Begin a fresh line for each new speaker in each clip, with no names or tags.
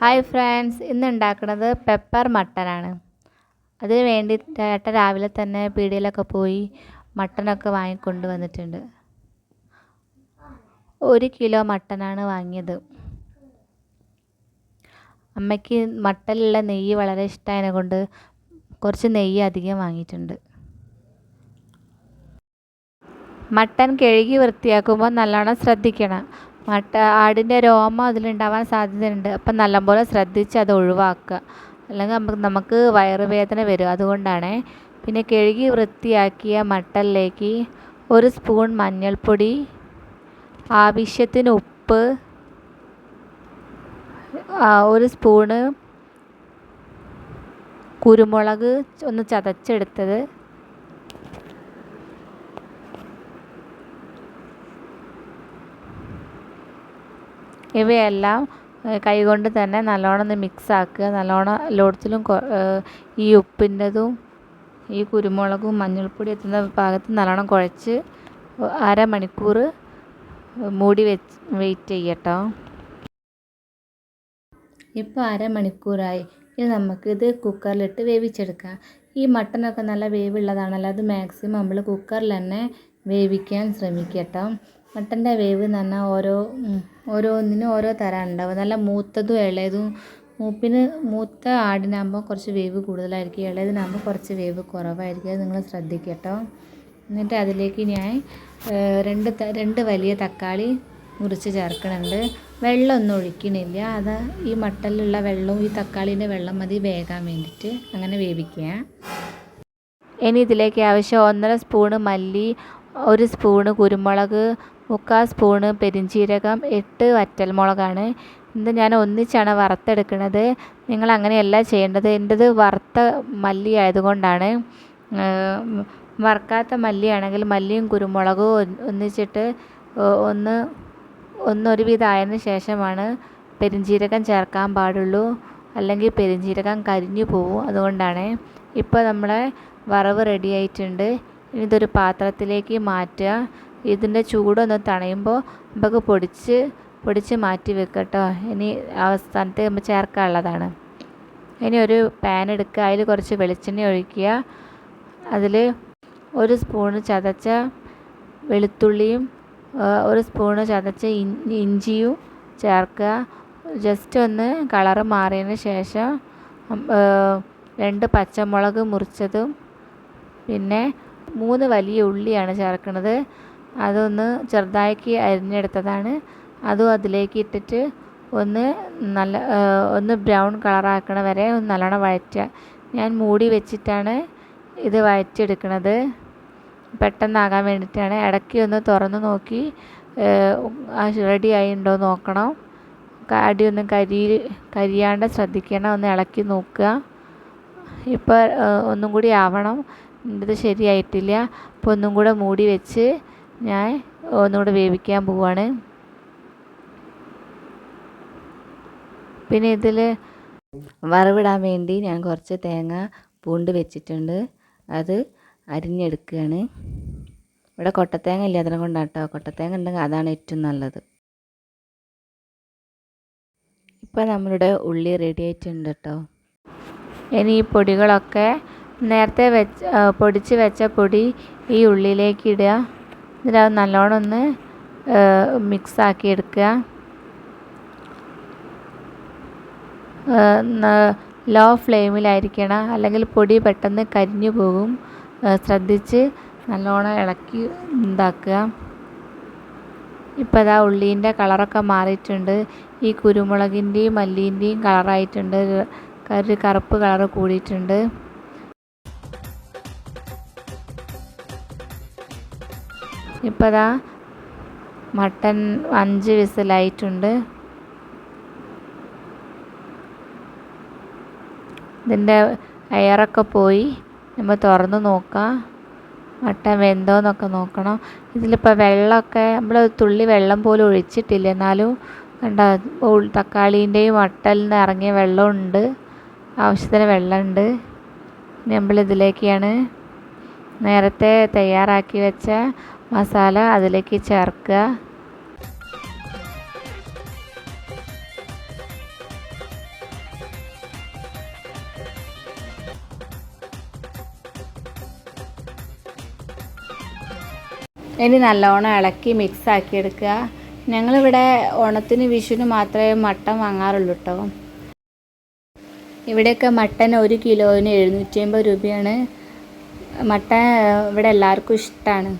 Hi friends ഇന്ന് ഉണ്ടാക്കുന്നത് pepper മട്ടനാണ്. അതിന് വേണ്ടി ഏട്ട രാവിലെ തന്നെ പീടികയിലൊക്കെ പോയി മട്ടനൊക്കെ വാങ്ങിക്കൊണ്ട് വന്നിട്ടുണ്ട്. ഒരു കിലോ മട്ടനാണ് വാങ്ങിയത്. അമ്മയ്ക്ക് മട്ടനിലുള്ള നെയ്യ് വളരെ ഇഷ്ടമായതിനെ കൊണ്ട് കുറച്ച് നെയ്യ് അധികം വാങ്ങിയിട്ടുണ്ട്. മട്ടൻ കഴുകി വൃത്തിയാക്കുമ്പോൾ നല്ലോണം ശ്രദ്ധിക്കണം. മട്ട ആടിന്റെ രോമം അതിലുണ്ടാവാൻ സാധ്യതയുണ്ട്. അപ്പം നല്ലപോലെ ശ്രദ്ധിച്ച് അത് ഒഴിവാക്കുക. അല്ലെങ്കിൽ നമുക്ക് നമുക്ക് വയറുവേദന വരും. അതുകൊണ്ടാണ്. പിന്നെ കഴുകി വൃത്തിയാക്കിയ മട്ടനിലേക്ക് ഒരു സ്പൂൺ മഞ്ഞൾപ്പൊടി ആവശ്യത്തിന് ഉപ്പ് ഒരു സ്പൂണ് കുരുമുളക് ഒന്ന് ചതച്ചെടുത്തത്. ഇവയെല്ലാം കൈകൊണ്ട് തന്നെ നല്ലോണം ഒന്ന് മിക്സ് ആക്കുക നല്ലോണം എല്ലായിടത്തിലും ഈ ഉപ്പിന്റെതും ഈ കുരുമുളകും മഞ്ഞൾപ്പൊടി എത്തുന്ന ഭാഗത്ത് നല്ലോണം കുഴച്ച് അരമണിക്കൂർ മൂടി വെച്ച് വെയിറ്റ് ചെയ്യട്ടോ. ഇപ്പോൾ അരമണിക്കൂറായി. ഇനി നമുക്കിത് കുക്കറിലിട്ട് വേവിച്ചെടുക്കാം. ഈ മട്ടനൊക്കെ നല്ല വേവുള്ളതാണല്ലോ. അത് മാക്സിമം നമ്മൾ കുക്കറിൽ തന്നെ വേവിക്കാൻ ശ്രമിക്കട്ടോ. മട്ടന്റെ വേവ് എന്ന് പറഞ്ഞാൽ ഓരോ ഓരോന്നിനും ഓരോ തരം ഉണ്ടാവും നല്ല മൂത്തതും ഇളയതും മൂപ്പിന് മൂത്ത ആടിനാകുമ്പോൾ കുറച്ച് വേവ് കൂടുതലായിരിക്കും. ഇളയതിനാകുമ്പോൾ കുറച്ച് വേവ് കുറവായിരിക്കും. അത് നിങ്ങൾ ശ്രദ്ധിക്കുക കേട്ടോ എന്നിട്ട് അതിലേക്ക് ഞാൻ രണ്ട് രണ്ട് വലിയ തക്കാളി മുറിച്ച് ചേർക്കണുണ്ട്. വെള്ളമൊന്നും ഒഴിക്കണില്ല. അത് ഈ മട്ടലിലുള്ള വെള്ളവും ഈ തക്കാളീന്റെ വെള്ളം മതി വേകാൻ വേണ്ടിയിട്ട്. അങ്ങനെ വേവിക്കുക. ഇനി ഇതിലേക്ക് ആവശ്യം ഒന്നര സ്പൂണ് മല്ലി ഒരു സ്പൂണ് കുരുമുളക് മുക്കാൽ സ്പൂണ് പെരിഞ്ചീരകം എട്ട് വറ്റൽമുളകാണ്. ഇത് ഞാൻ ഒന്നിച്ചാണ് വറുത്തെടുക്കുന്നത്. നിങ്ങൾ അങ്ങനെയല്ല ചെയ്യേണ്ടത്. എന്റെത് വറുത്ത മല്ലി ആയതുകൊണ്ടാണ്. വറുക്കാത്ത മല്ലിയാണെങ്കിൽ മല്ലിയും കുരുമുളകും ഒന്നിച്ചിട്ട് ഒന്ന് ഒന്നൊരുവിധം ആയതിന് ശേഷമാണ് പെരിഞ്ചീരകം ചേർക്കാൻ പാടുള്ളൂ. അല്ലെങ്കിൽ പെരിഞ്ചീരകം കരിഞ്ഞു പോവും അതുകൊണ്ടാണ്. ഇപ്പോൾ നമ്മളെ വറവ് റെഡി ആയിട്ടുണ്ട്. ഇതൊരു പാത്രത്തിലേക്ക് മാറ്റുക. ഇതിന്റെ ചൂടൊന്ന് തണയുമ്പോൾ നമുക്ക് പൊടിച്ച് പൊടിച്ച് മാറ്റി വെക്കട്ടോ. ഇനി അവസാനത്തെ നമ്മൾ ചേർക്കാനുള്ളതാണ്. ഇനി ഒരു പാൻ എടുക്കുക. അതിൽ കുറച്ച് വെളിച്ചെണ്ണ ഒഴിക്കുക. അതിൽ ഒരു സ്പൂണ് ചതച്ച വെളുത്തുള്ളിയും ഒരു സ്പൂണ് ചതച്ച ഇഞ്ചിയും ചേർക്കുക. ജസ്റ്റ് ഒന്ന് കളറ് മാറിയതിന് ശേഷം രണ്ട് പച്ചമുളക് മുറിച്ചതും പിന്നെ മൂന്ന് വലിയ ഉള്ളിയാണ് ചേർക്കുന്നത്. അതൊന്ന് ചെറുതാക്കി അരിഞ്ഞെടുത്തതാണ്. അതും അതിലേക്ക് ഇട്ടിട്ട് ഒന്ന് നല്ല ഒന്ന് ബ്രൗൺ കളറാക്കണ വരെ ഒന്ന് നല്ലോണം വഴറ്റുക. ഞാൻ മൂടി വെച്ചിട്ടാണ് ഇത് വഴറ്റിയെടുക്കുന്നത് പെട്ടെന്നാകാൻ വേണ്ടിയിട്ടാണ്. ഇടയ്ക്ക് ഒന്ന് തുറന്ന് നോക്കി റെഡി ആയിട്ടുണ്ടോ നോക്കണം. അടിയൊന്നും കരി കരിയാണ്ട് ശ്രദ്ധിക്കണം ഒന്ന് ഇളക്കി നോക്കുക. ഇപ്പോൾ ഒന്നും കൂടി ആവണം. ഇത് ശരിയായിട്ടില്ല. അപ്പോൾ ഒന്നും കൂടെ മൂടി വെച്ച് ഞാൻ ഒന്നുകൂടെ വേവിക്കാൻ പോവാണ്. പിന്നെ ഇതിൽ വറവിടാൻ വേണ്ടി ഞാൻ കുറച്ച് തേങ്ങ പൂണ്ട് വെച്ചിട്ടുണ്ട്. അത് അരിഞ്ഞെടുക്കുകയാണ്. ഇവിടെ കൊട്ടത്തേങ്ങ ഇല്ല അതിനെ കൊണ്ടാട്ടോ. കൊട്ടത്തേങ്ങ ഉണ്ടെങ്കിൽ അതാണ് ഏറ്റവും നല്ലത്. ഇപ്പോൾ നമ്മളുടെ ഉള്ളി റെഡി ആയിട്ടുണ്ട് കേട്ടോ ഇനി ഈ പൊടികളൊക്കെ നേരത്തെ വെച്ച് പൊടിച്ച് വെച്ച പൊടി ഈ ഉള്ളിലേക്ക് ഇടുക. എന്നിട്ട് നല്ലോണം ഒന്ന് മിക്സാക്കി എടുക്കുക ലോ ഫ്ലെയിമിലായിരിക്കണം അല്ലെങ്കിൽ പൊടി പെട്ടെന്ന് കരിഞ്ഞു പോകും. ശ്രദ്ധിച്ച് നല്ലോണം ഇളക്കി ഉണ്ടാക്കുക ഇപ്പോൾ അതാ ഉള്ളീന്റെ കളറൊക്കെ മാറിയിട്ടുണ്ട്. ഈ കുരുമുളകിന്റെയും മല്ലീന്റെയും കളറായിട്ടുണ്ട്. ഒരു കറുപ്പ് കളർ കൂടിയിട്ടുണ്ട്. ഇപ്പോൾ ദാ മട്ടൻ അഞ്ച് വിസിലായിട്ടുണ്ട്. ഇതിന്റെ എയറൊക്കെ പോയി. നമ്മൾ തുറന്ന് നോക്കാം. മട്ടൻ വെന്തോന്നൊക്കെ നോക്കണം. ഇതിലിപ്പോൾ വെള്ളമൊക്കെ നമ്മൾ തുള്ളി വെള്ളം പോലും ഒഴിച്ചിട്ടില്ല. എന്നാലും കണ്ട തക്കാളീന്റെയും മട്ടലിൽ നിന്ന് ഇറങ്ങിയ വെള്ളമുണ്ട്. ആവശ്യത്തിന് വെള്ളമുണ്ട്. നമ്മളിതിലേക്കാണ് നേരത്തെ തയ്യാറാക്കി വെച്ച മസാല അതിലേക്ക് ചേർക്കുക. ഇനി നല്ലോണം ഇളക്കി മിക്സ് ആക്കി എടുക്കുക ഞങ്ങളിവിടെ ഓണത്തിന് വിഷുവിന് മാത്രമേ മട്ടൻ വാങ്ങാറുള്ളൂ കേട്ടോ ഇവിടെയൊക്കെ മട്ടൻ ഒരു കിലോന് എഴുന്നൂറ്റി അമ്പത് രൂപയാണ്. മട്ടൻ ഇവിടെ എല്ലാവർക്കും ഇഷ്ടമാണ്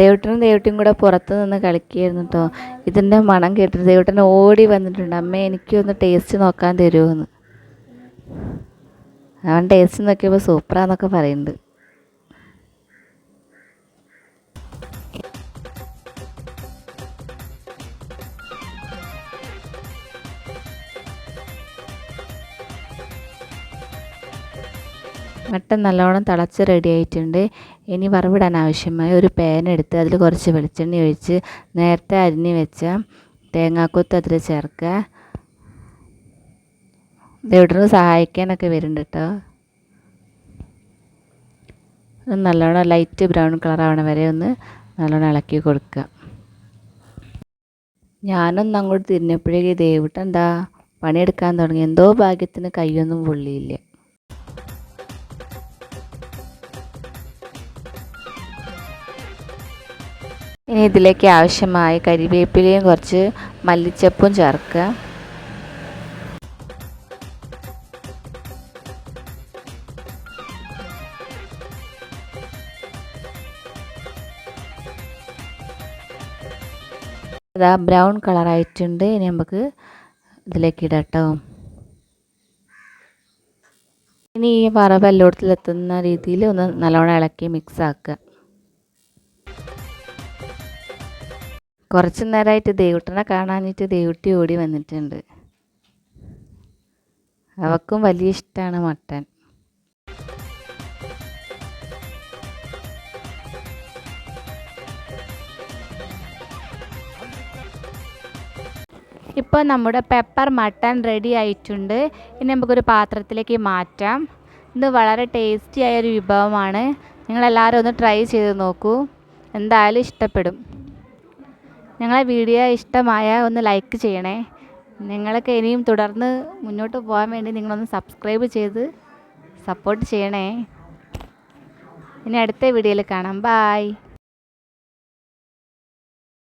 ദേവട്ടനും ദേവട്ടിയും കൂടെ പുറത്ത് നിന്ന് കളിക്കുകയായിരുന്നു കേട്ടോ ഇതിന്റെ മണം കേട്ടിട്ട് ദേവട്ടൻ ഓടി വന്നിട്ടുണ്ട്. അമ്മ എനിക്കൊന്ന് ടേസ്റ്റ് നോക്കാൻ തരുമെന്ന് അവൻ ടേസ്റ്റ് നോക്കിയപ്പോൾ സൂപ്പറാന്നൊക്കെ പറയുന്നുണ്ട്. മട്ടൻ നല്ലോണം തിളച്ച് റെഡി ആയിട്ടുണ്ട്. ഇനി വറവിടാൻ ആവശ്യമായ ഒരു പാൻ എടുത്ത് അതിൽ കുറച്ച് വെളിച്ചെണ്ണ ഒഴിച്ച് നേരത്തെ അരിഞ്ഞ് വെച്ച തേങ്ങാക്കൊത്ത് അതിൽ ചേർക്കുക. ദേവിടന് സഹായിക്കാനൊക്കെ വരുന്നുണ്ട് കേട്ടോ നല്ലോണം ലൈറ്റ് ബ്രൗൺ കളർ ആവണ വരെ ഒന്ന് നല്ലോണം ഇളക്കി കൊടുക്കുക. ഞാനൊന്ന് അങ്ങോട്ട് തിരിഞ്ഞപ്പോഴേക്ക് ദേവിട്ടെന്താ പണിയെടുക്കാൻ തുടങ്ങി. എന്തോ ഭാഗ്യത്തിന് കൈയൊന്നും പൊള്ളിയില്ല. ഇനി ഇതിലേക്ക് ആവശ്യമായ കരിവേപ്പിലയും കുറച്ച് മല്ലിച്ചപ്പും ചേർക്കുക. അതാ ബ്രൗൺ കളറായിട്ടുണ്ട്. ഇനി നമുക്ക് ഇതിലേക്ക് ഇടട്ടോ ഇനി ഈ വറവ് എല്ലായിടത്തിലെത്തുന്ന രീതിയിൽ ഒന്ന് നല്ലോണം ഇളക്കി മിക്സ് ആക്കുക. കുറച്ച് നേരമായിട്ട് ദേവുട്ടനെ കാണാനിട്ട് ദേവുട്ടി ഓടി വന്നിട്ടുണ്ട്. അവക്കും വലിയ ഇഷ്ടമാണ് മട്ടൻ. ഇപ്പോൾ നമ്മുടെ പെപ്പർ മട്ടൺ റെഡി ആയിട്ടുണ്ട്. ഇനി നമുക്കൊരു പാത്രത്തിലേക്ക് മാറ്റാം. ഇത് വളരെ ടേസ്റ്റി ആയൊരു വിഭവമാണ്. നിങ്ങളെല്ലാവരും ഒന്ന് ട്രൈ ചെയ്ത് നോക്കൂ. എന്തായാലും ഇഷ്ടപ്പെടും. ഞങ്ങളെ വീഡിയോ ഇഷ്ടമായ ഒന്ന് ലൈക്ക് ചെയ്യണേ. നിങ്ങളൊക്കെ ഇനിയും തുടർന്ന് മുന്നോട്ട് പോകാൻ വേണ്ടി നിങ്ങളൊന്ന് സബ്സ്ക്രൈബ് ചെയ്ത് സപ്പോർട്ട് ചെയ്യണേ. ഇനി അടുത്ത വീഡിയോയിൽ കാണാം. ബായ്